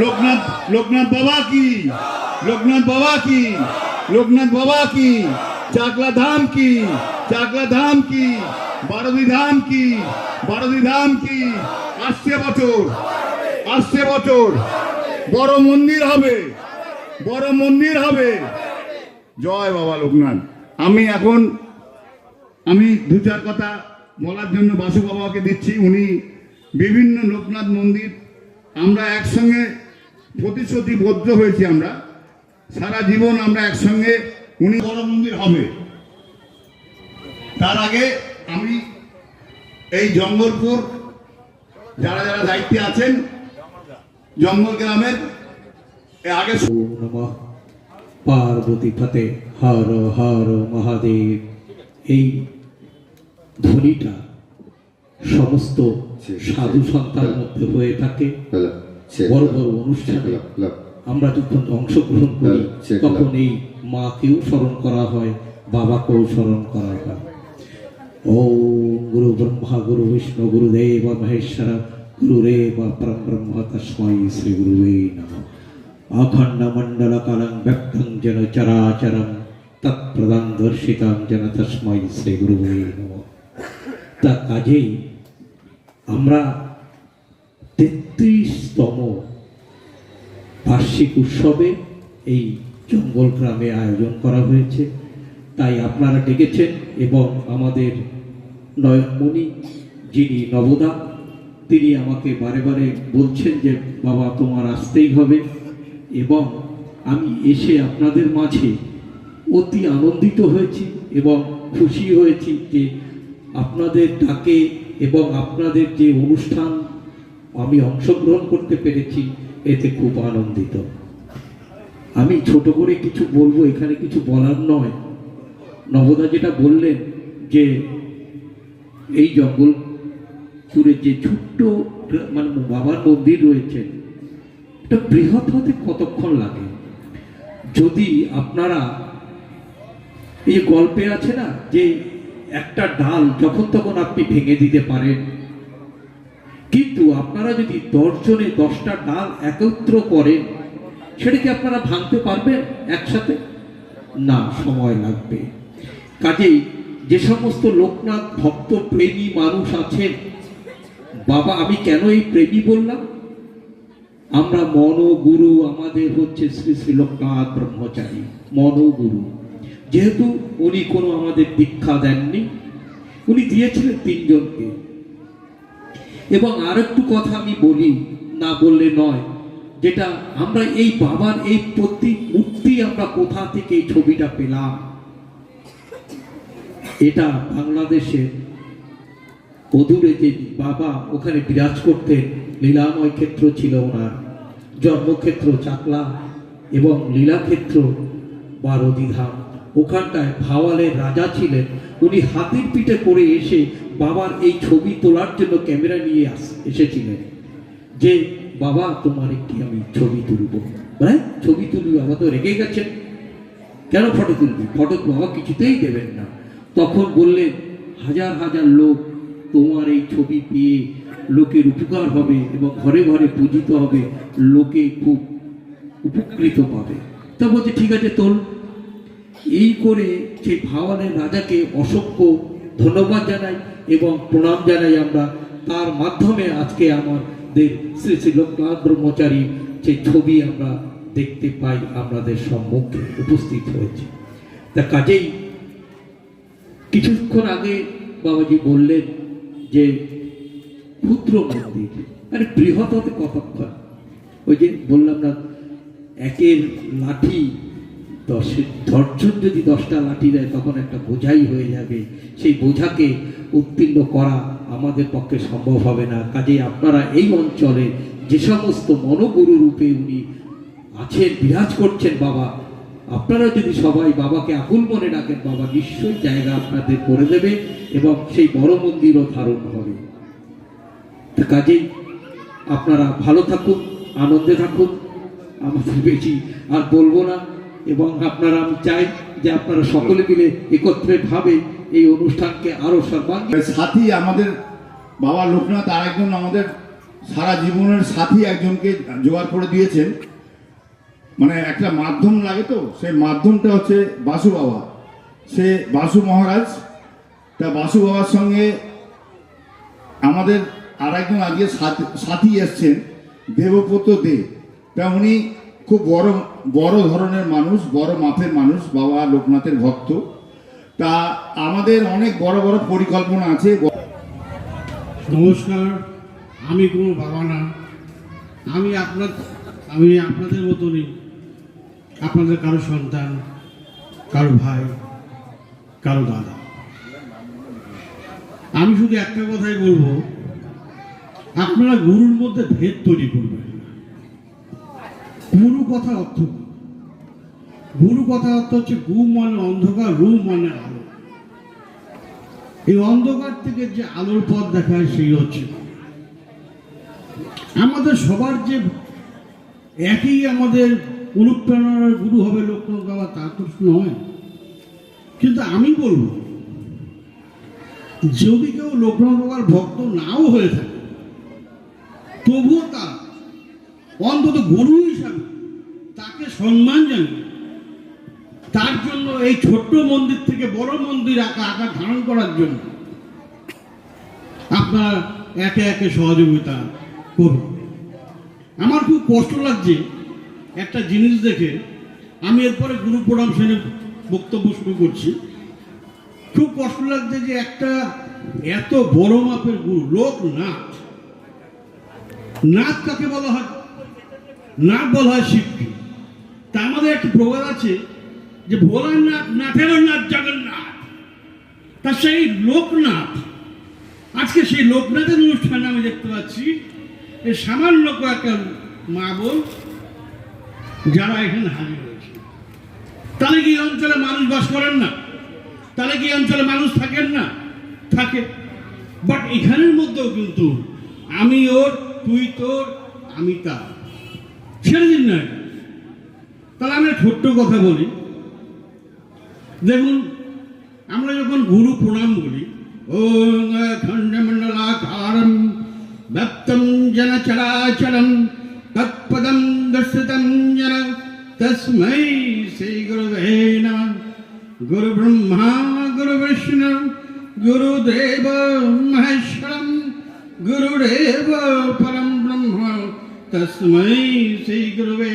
লোকনাথ লোকনাথ বাবা কি? লোকনাথ বাবা কি? লোকনাথ বাবা কি? চাকলা ধাম কি? চাকলা ধাম কি? বারোদি ধাম কি? বারোদি ধাম কি? আসছে বছর আসছে বছর। বড় মন্দির হবে, বড় মন্দির হবে। জয় বাবা লোকনাথ। আমি এখন, আমি দু চার কথা বলার জন্য বাসু বাবাকে দিচ্ছি। উনি বিভিন্ন লোকনাথ মন্দির, আমরা একসঙ্গে প্রতিশ্রুতিবদ্ধ হয়েছি আমরা। সারা জীবন আমরা একসঙ্গে উনি বড় মন্দির হবে। তার আগে আমি এই জঙ্গলপুর যারা যারা দায়িত্বে আছেন জঙ্গল গ্রামের এ আগে নমঃ। পার্বতী ফতে হর হর মহাদেব। এই ধ্বনিটা সমস্ত সাধু সন্তানের মধ্যে হয়ে থাকে। বড় বড় অনুষ্ঠানে আমরা যখন অংশগ্রহণ করি তখন এই মাকেও স্মরণ করা হয় বাবাকেও স্মরণ করা হয়। ওম গুরু ব্রহ্মা গুরু বিষ্ণু গুরুদেব মহেশ্বর গুরুরেব পরম ব্রহ্ম তস্मै শ্রী গুরুবে নমঃ। অখণ্ড মণ্ডল কালং ব্যক্তং যেন চরাচরম তৎপ্রদান দর্শিতাং যেন তস্मै শ্রী গুরুবে নমঃ। তা কাজেই আমরা তেত্রিশতম বার্ষিক উৎসবে এই জঙ্গল গ্রামে আয়োজন করা হয়েছে। তাই আপনারা ডেকেছেন এবং আমাদের নয়নমণি যিনি নবদা, তিনি আমাকে বারে বারে বলছেন যে, বাবা, তোমার আসতেই হবে। এবং আমি এসে আপনাদের মাঝে অতি আনন্দিত হয়েছি এবং খুশি হয়েছি যে আপনাদের ডাকে এবং আপনাদের যে অনুষ্ঠান আমি অংশগ্রহণ করতে পেরেছি, এতে খুব আনন্দিত। আমি ছোট করে কিছু বলব, এখানে কিছু বলার নয়। নবদা যেটা বললেন যে, এই জঙ্গল জুড়ে যে ছোট্ট মানে বাবার মন্দির রয়েছে, এটা বৃহৎ হতে কতক্ষণ লাগে? যদি আপনারা, এই গল্পে আছে না যে, একটা ডাল যখন তখন আপনি ভেঙে দিতে পারেন কিন্তু আপনারা যদি দশজনে দশটা ডাল একত্র করেন, সেটা কি আপনারা ভাঙতে পারবেন একসাথে? না, সময় লাগবে। কাজেই যে সমস্ত লোকনাথ ভক্ত প্রেমী মানুষ আছেন, বাবা, আমি কেন এই প্রেমী বললাম? আমরা মনোগুরু, আমাদের হচ্ছে শ্রী শ্রী লোকনাথ ব্রহ্মচারী, মনোগুরু। যেহেতু উনি কোনো আমাদের দীক্ষা দেননি, উনি দিয়েছিলেন তিনজনকে। এবং আরেকটু কথা আমি বলি, না বললে নয়, যেটা আমরা এই বাবার এই প্রতি মূর্তি আমরা কোথা থেকে এই ছবিটা পেলাম? এটা বাংলাদেশের অদূরে যে বাবা ওখানে বিরাজ করতেন, লীলাময় ক্ষেত্র ছিল ওনার, জন্মক্ষেত্র চাকলা এবং লীলাক্ষেত্র বারদিধাম ওখানটায় ভাওয়ালের রাজা ছিলেন, উনি হাতির পিঠে করে এসে বাবার এই ছবি তোলার জন্য ক্যামেরা নিয়ে আস এসেছিলেন যে, বাবা, তোমার একটি আমি ছবি তুলব। হ্যাঁ ছবি তুলবি, বাবা তো রেগে গেছেন। কেন ফটো তুলবি? ফটো বাবা কিছুতেই দেবেন না। তখন বললেন, হাজার হাজার লোক তোমার এই ছবি পেয়ে লোকের উপকার হবে এবং ঘরে ঘরে পূজিত হবে, লোকে খুব উপকৃত পাবে। তা বলছে, ঠিক আছে, তোল। এই করে সেই ভাওয়ালের রাজাকে অসংখ্য ধন্যবাদ জানাই। এবং প্রণাম জানাই আমরা। তার মাধ্যমে আজকে আমাদের শ্রী শ্রী লোকনাথ ব্রহ্মচারী যে ছবি আমরা দেখতে পাই আমাদের সম্মুখে উপস্থিত হয়েছে। তা কাজেই কিছুক্ষণ আগে বাবাজি বললেন যে ক্ষুদ্র মন্দির মানে বৃহৎ হতে কতক্ষণ? ওই যে বললাম না, একের লাঠি দশের দশজন যদি দশটা লাঠি দেয়, তখন একটা বোঝাই হয়ে যাবে। সেই বোঝাকে উত্তীর্ণ করা আমাদের পক্ষে সম্ভব হবে না। কাজেই আপনারা এই অঞ্চলে যে সমস্ত মনোগুরু রূপে উনি আছেন, বিরাজ করছেন বাবা, আপনারা যদি সবাই বাবাকে আকুল মনে ডাকেন বাবা নিশ্চয়ই জায়গা আপনাদের করে দেবে এবং সেই বড় মন্দিরও ধারণ হবে। কাজেই আপনারা ভালো থাকুন, আনন্দে থাকুন আমাদের বেশি আর বলব না। এবং আপনারা, আমি চাই যে আপনারা সকলে মিলে একত্রে ভাবে এই অনুষ্ঠানকে আরও সর্বাঙ্গীন সাথী আমাদের বাবা লোকনাথ আর একজন আমাদের সারা জীবনের সাথী একজনকে জোগাড় করে দিয়েছেন। মানে একটা মাধ্যম লাগে তো, সেই মাধ্যমটা হচ্ছে বাসু বাবা। সে বাসু মহারাজ, তা বাসু বাবার সঙ্গে আমাদের আর একজন আজকে সাথী- এসছেন, দেবব্রত দে। তা উনি খুব বড় বড় ধরনের মানুষ, বড় মাপের মানুষ, বাবা লোকনাথের ভক্ত। তা আমাদের অনেক বড় বড় পরিকল্পনা আছে। নমস্কার, আমি কোনো বাবা না। আমি আপনার, আমি আপনাদের মতনই। আপনাদের কারও সন্তান, কারও ভাই, কারও দাদা। আমি শুধু একটা কথাই বলব, আপনারা গুরুর মধ্যে ভেদ তৈরি করবেন। গুরু কথা অর্থ? গুরু কথা অর্থ হচ্ছে গু মানে অন্ধকার রু মানে আলো। এই অন্ধকার থেকে যে আলোর পথ দেখায় সেই হচ্ছে আমাদের সবার যে একই আমাদের অনুপ্রেরণার গুরু হবে লোকনাথ বাবা, তা তো নয়। কিন্তু আমি বলব, যদি কেউ লোকনাথ বাবার ভক্ত নাও হয়ে থাকে, তবুও তার অন্তত গুরু হিসাবে তাকে সম্মান জানিয়ে তার জন্য এই ছোট্ট মন্দির থেকে বড় মন্দির আঁকা আকার ধারণ করার জন্য আপনার একে একে সহযোগিতা করুন। আমার খুব কষ্ট লাগছে একটা জিনিস দেখে। আমি এরপরে গুরু প্রণাম সেনে বক্তব্য শুরু করছি। খুব কষ্ট লাগছে যে একটা এত বড় মাপের গুরু লোক নাথ নাথ কাকে বলা হয়? নাথ বলা হয় শিবকে তা আমাদের একটা প্রবাদ আছে যে ভোলানাথ নাথেরও নাথ জগন্নাথ। তা সেই লোকনাথ, আজকে সেই লোকনাথের অনুষ্ঠানে আমি দেখতে পাচ্ছি এই সামান্য কয়েকটা মা বোন যারা এখানে হাজির হয়েছে। তাহলে কি অঞ্চলে মানুষ বাস করেন না? তাহলে কি অঞ্চলে মানুষ থাকেন না? থাকে। বাট এখানের মধ্যেও কিন্তু আমি ওর, তুই তোর, আমি তার। ছেড়ে দিন না। তাহলে আমি ছোট্ট কথা বলি। দেখুন, আমরা যখন গুরু প্রণাম বলি ওং খণ্ডমণ্ডলাকারম চরাচরম তৎপদম গুরু ব্রহ্মা গুরু বিষ্ণু গুরুদেব মহেশ্বরম, গুরুদেব পরম তস্मै শ্রী গুরুবে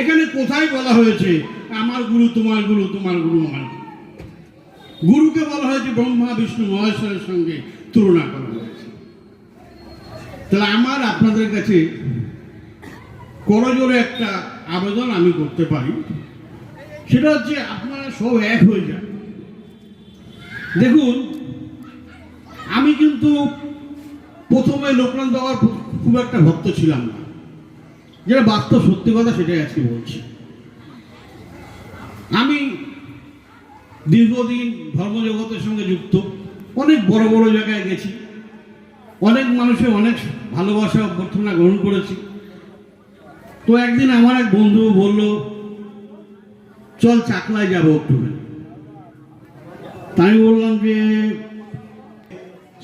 এখানে কোথায় বলা হয়েছে, আমার গুরু, তোমার গুরু তোমার গুরু আমার গুরু গুরুকে বলা হয়েছে ব্রহ্মা, বিষ্ণু, মহেশ্বরের সঙ্গে তুলনা করা হয়েছে। তাহলে আমার আপনাদের কাছে করজোরে একটা আবেদন আমি করতে পারি। সেটা হচ্ছে আপনারা সব এক হয়ে যান। দেখুন, আমি কিন্তু প্রথমে লোকনাথ বাবার খুব একটা ভক্ত ছিলাম না। যেটা বাস্তব সত্যি কথা সেটাই আজকে বলছি। আমি দীর্ঘদিন ধর্মজগতের সঙ্গে যুক্ত, অনেক বড় বড় জায়গায় গেছি, অনেক মানুষের অনেক ভালোবাসা অভ্যর্থনা গ্রহণ করেছি। তো একদিন আমার এক বন্ধু বলল, চল চাকলায় যাব একটু। আমি বললাম যে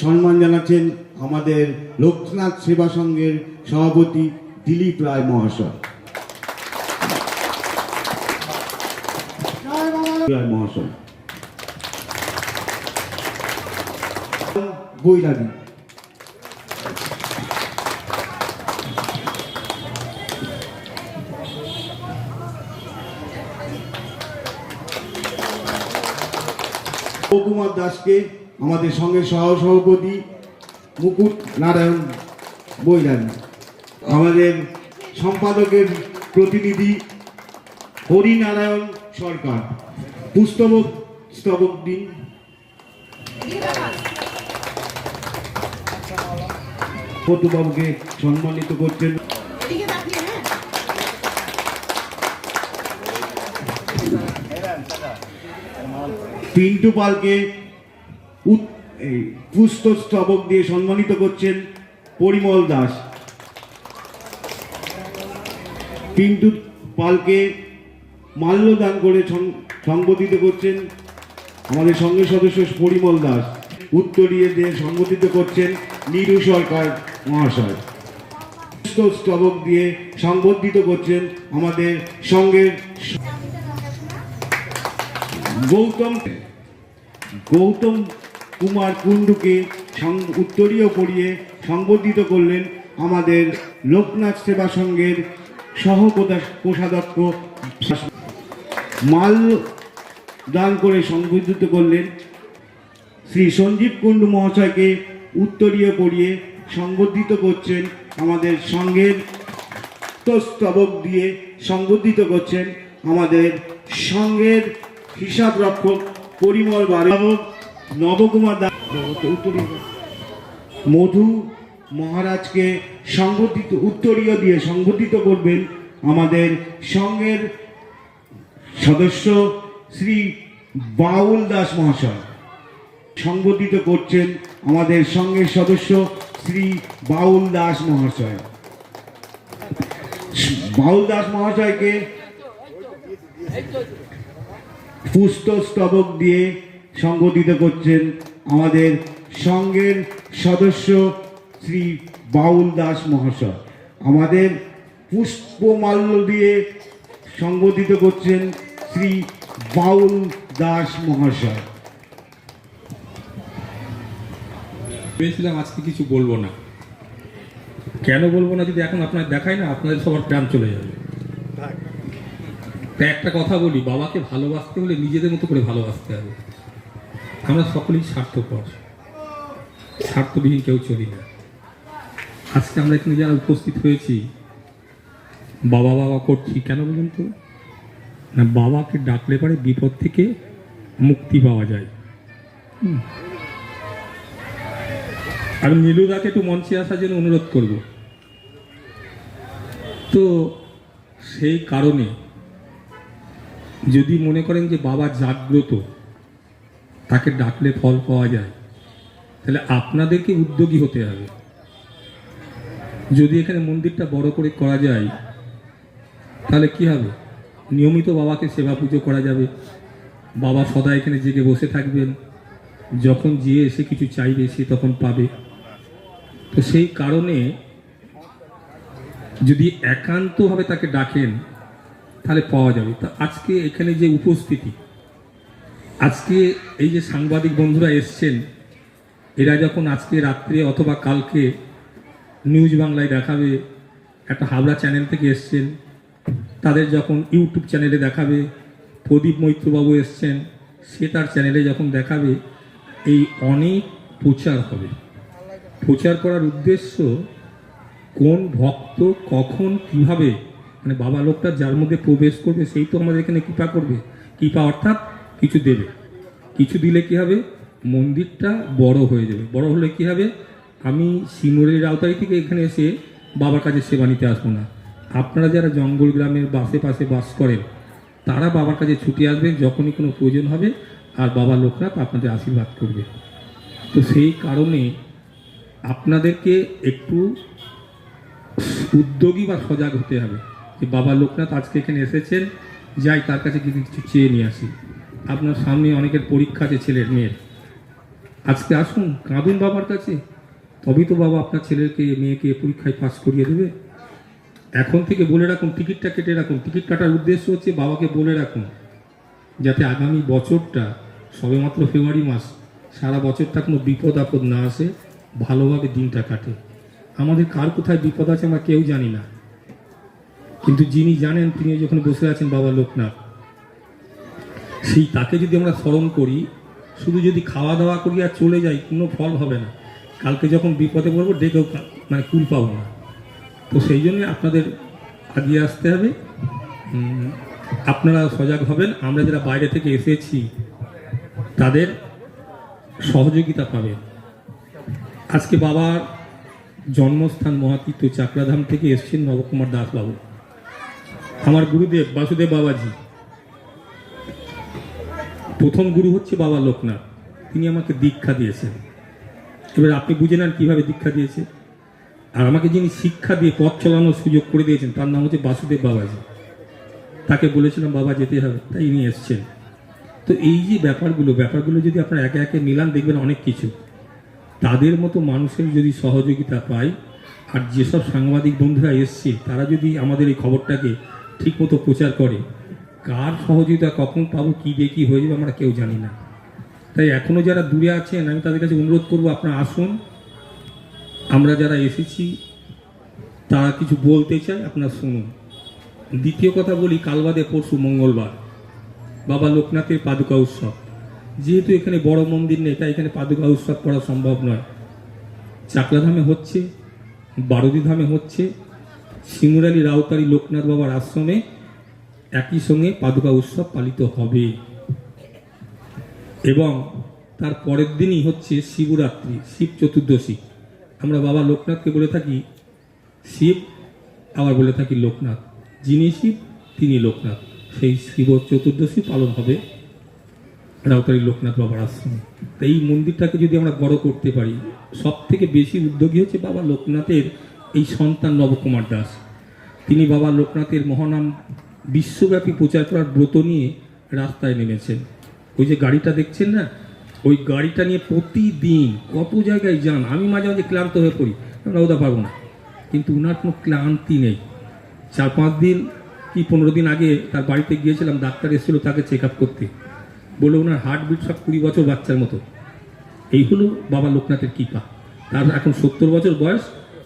সম্মান জানাচ্ছেন আমাদের লোকনাথ সেবা সংঘের সভাপতি দিলীপ রায় মহাশয়। মহাশয়। বৈরাগী। কুমার দাসকে আমাদের সঙ্গে সহসভাপতি মুকুট নারায়ণ বৈরাগী আমাদের সম্পাদকের প্রতিনিধি হরিনারায়ণ সরকার পুস্তবক স্তবক দিন। ফতুবাবুকে সম্মানিত করছেন। হ্যাঁ। পিন্টু পালকে এই দিয়ে সম্মানিত করছেন পরিমল দাস। পিন্টু পালকে মাল্যদান করে সং- সংবোধিত করছেন আমাদের সঙ্গে সদস্য পরিমল দাস। উত্তরীয়দের সংগঠিত করছেন নিরু সরকার মহাশয়। স্তবক দিয়ে সংবর্ধিত করছেন আমাদের সঙ্গের গৌতম গৌতম কুমার কুণ্ডুকে উত্তরীয় পড়িয়ে সংবর্ধিত করলেন আমাদের লোকনাথ সেবা সংঘের সহ কোষাধ্যক্ষ মাল দান করে সংবর্ধিত করলেন শ্রী সঞ্জীব কুণ্ডু মহাশয়কে উত্তরীয় পড়িয়ে সংবর্ধিত করছেন আমাদের সংঘের স্তবক দিয়ে সংবর্ধিত করছেন আমাদের সংঘের হিসাব রক্ষক পরিমল বারবক নবকুমার দাস মধু মহারাজকে সংবর্ধিত উত্তরীয় দিয়ে সংবর্ধিত করবেন আমাদের সঙ্গের সদস্য শ্রী বাউল দাস মহাশয়। সংবর্ধিত করছেন আমাদের সঙ্গের সদস্য শ্রী বাউল দাস মহাশয়। বাউল দাস মহাশয়কে পুস্তস্তবক দিয়ে সংগঠিত করছেন আমাদের সংঘের সদস্য শ্রী বাউল দাস মহাশয়। আমাদের পুষ্পমাল্য দিয়ে সংগঠিত করছেন শ্রী বাউল দাস মহাশয়। ভেবেছিলাম আজকে কিছু বলব না। কেন বলব না যদি এখন আপনার দেখাই না আপনাদের সবার প্রাণ চলে যাবে। তা একটা কথা বলি বাবাকে ভালোবাসতে হলে নিজেদের মতো করে ভালোবাসতে হবে। আমরা সকলেই স্বার্থপর। স্বার্থবিহীন কেউ চলি না। আজকে আমরা এখানে যারা উপস্থিত হয়েছি, বাবা বাবা করছি, কেন বলুন তো? না, বাবাকে ডাকলে পারে বিপদ থেকে মুক্তি পাওয়া যায়। আমি নীলুদাকে একটু মঞ্চে আসার জন্য অনুরোধ করব। তো সেই কারণে যদি মনে করেন যে বাবা জাগ্রত তাকে ডাকলে ফল পাওয়া যায়। তাহলে আপনাদেরকে উদ্যোগী হতে হবে। যদি এখানে মন্দিরটা বড় করে করা যায়, তাহলে কি হবে? নিয়মিত বাবাকে সেবা পুজো করা যাবে। বাবা সদা এখানে জেগে বসে থাকবেন। যখন যে এসে কিছু চাইবে, সে তখন পাবে। তো সেই কারণে যদি একান্তভাবে তাকে ডাকেন, তাহলে পাওয়া যাবে। তা আজকে এখানে যে উপস্থিতি আজকে এই যে সাংবাদিক বন্ধুরা এসছেন, এরা যখন আজকে রাত্রে অথবা কালকে নিউজ বাংলায় দেখাবে, একটা হাবড়া চ্যানেল থেকে এসছেন, তাদের যখন ইউটিউব চ্যানেলে দেখাবে, প্রদীপ মৈত্রবাবু এসছেন, সে তার চ্যানেলে যখন দেখাবে, এই অনেক প্রচার হবে। প্রচার করার উদ্দেশ্য কোন ভক্ত কখন কীভাবে মানে বাবা লোকটা যার মধ্যে প্রবেশ করবে, সেই তো আমাদের এখানে কৃপা করবে। কৃপা অর্থাৎ কিছু দেবে। কিছু দিলে কি হবে? মন্দিরটা বড় হয়ে যাবে। বড় হলে কি হবে? আমি শিমুরের আওতায় থেকে এখানে এসে বাবার কাছে সেবা নিতে আসব না। আপনারা যারা জঙ্গল গ্রামের বাসে পাশে বাস করেন, তারা বাবার কাছে ছুটে আসবেন যখনই কোনো প্রয়োজন হবে আর বাবা লোকরা আপনাদের আশীর্বাদ করবে। তো সেই কারণে আপনাদেরকে একটু উদ্যোগী বা সজাগ হতে হবে। যে বাবা লোকনাথ আজকে এখানে এসেছেন, যাই তার কাছে কিছু কিছু চেয়ে নিয়ে আসি। আপনার সামনে অনেকের পরীক্ষা আছে ছেলের মেয়ের। আজকে আসুন, কাঁদুন বাবার কাছে। তবেই তো বাবা আপনার ছেলেকে, মেয়েকে পরীক্ষায় পাস করিয়ে দেবে। এখন থেকে বলে রাখুন, টিকিটটা কেটে রাখুন। টিকিট কাটার উদ্দেশ্য হচ্ছে বাবাকে বলে রাখুন, যাতে আগামী বছরটা, সবেমাত্র ফেব্রুয়ারি মাস, সারা বছরটা কোনো বিপদ আপদ না আসে, ভালোভাবে দিনটা কাটে। আমাদের কার কোথায় বিপদ আছে আমরা কেউ জানি না। কিন্তু যিনি জানেন তিনি যখন বসে আছেন, বাবা লোকনাথ। সেই তাকে যদি আমরা স্মরণ করি, শুধু যদি খাওয়া দাওয়া করি আর চলে যাই, কোনো ফল হবে না। কালকে যখন বিপদে পড়ব, ডেকেও মানে কুল পাবো না। তো সেই জন্য আপনাদের আগিয়ে আসতে হবে। আপনারা সজাগ হবেন। আমরা যারা বাইরে থেকে এসেছি, তাদের সহযোগিতা পাবেন। আজকে বাবার জন্মস্থান মহাতীর্থ চাকরাধাম থেকে এসছেন নবকুমার দাস বাবু আমার গুরুদেব বাসুদেব বাবাজি। প্রথম গুরু হচ্ছে বাবা লোকনাথ। তিনি আমাকে দীক্ষা দিয়েছেন। এবার আপনি বুঝে নেন কীভাবে দীক্ষা দিয়েছে। আর আমাকে যিনি শিক্ষা দিয়ে পথ চালানোর সুযোগ করে দিয়েছেন, তার নাম হচ্ছে বাসুদেব বাবাজি। তাকে বলেছিলাম, বাবা, যেতে হবে। তাই ইনি এসছেন। তো এই যে ব্যাপারগুলো ব্যাপারগুলো যদি আপনারা একে একে মিলান, দেখবেন অনেক কিছু। তাদের মতো মানুষের যদি সহযোগিতা পাই, আর যেসব সাংবাদিক বন্ধুরা এসছে, তারা যদি আমাদের এই খবরটাকে ঠিকমতো প্রচার করে কার সহযোগিতা, কখন পাবো, কী দিয়ে কী হয়ে যাবে আমরা কেউ জানি না। তাই এখনও যারা দূরে আছেন, আমি তাদের কাছে অনুরোধ করব, আপনারা আসুন। আমরা যারা এসেছি, তারা কিছু বলতে চাই আপনারা শুনুন। দ্বিতীয় কথা বলি কাল বাদে পরশু মঙ্গলবার, বাবা লোকনাথের পাদুকা উৎসব। যেহেতু এখানে বড় মন্দির নেই, তাই এখানে পাদুকা উৎসব করা সম্ভব নয়। চাকলাধামে হচ্ছে বারুদি ধামে হচ্ছে শিমুরালি রাউতারি লোকনাথ বাবার আশ্রমে একই সঙ্গে পাদুকা উৎসব পালিত হবে। এবং তার পরের দিনই হচ্ছে শিবরাত্রি, শিব চতুর্দশী। আমরা বাবা লোকনাথকে বলে থাকি, শিব আবার বলে থাকি লোকনাথ। যিনি শিব, তিনি লোকনাথ। সেই শিব চতুর্দশী পালন হবে রাউতারি লোকনাথ বাবার আশ্রমে। এই মন্দিরটাকে যদি আমরা বড় করতে পারি সব থেকে বেশি উদ্যোগী হচ্ছে বাবা লোকনাথের এই সন্তান নবকুমার দাস। তিনি বাবা লোকনাথের মহানাম বিশ্বব্যাপী প্রচার করার ব্রত নিয়ে রাস্তায় নেমেছেন। ওই যে গাড়িটা দেখছেন না? ওই গাড়িটা নিয়ে প্রতিদিন কত জায়গায় যান। আমি মাঝে মাঝে ক্লান্ত হয়ে পড়ি। আমরা ওদা পারব না। কিন্তু উনার কোনো ক্লান্তি নেই। চার পাঁচ দিন কি পনেরো দিন আগে তার বাড়িতে গিয়েছিলাম, ডাক্তার এসেছিল তাকে চেক আপ করতে। বলে ওনার হার্টবিট সব কুড়ি বছর বাচ্চার মতো। এই হলো বাবা লোকনাথের কৃপা। তার এখন সত্তর বছর বয়স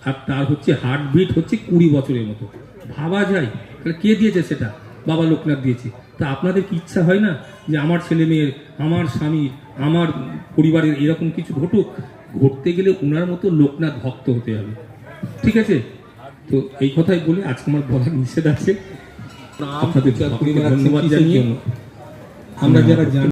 আর তার হচ্ছে হার্টবিট হচ্ছে কুড়ি বছরের মতো। ভাবা যায় তাহলে কে দিয়েছে সেটা? বাবা লোকনাথ দিয়েছে। তা আপনাদের কি ইচ্ছা হয় না যে আমার ছেলে মেয়ের আমার স্বামীর আমার পরিবারের এরকম কিছু ঘটুক? ঘটতে গেলে ওনার মতো লোকনাথ ভক্ত হতে হবে। ঠিক আছে? তো এই কথাই বলে আজকে আমার বলার নিষেধ আছে। আপনাদের ধন্যবাদ জানিয়ে আমরা যারা জানি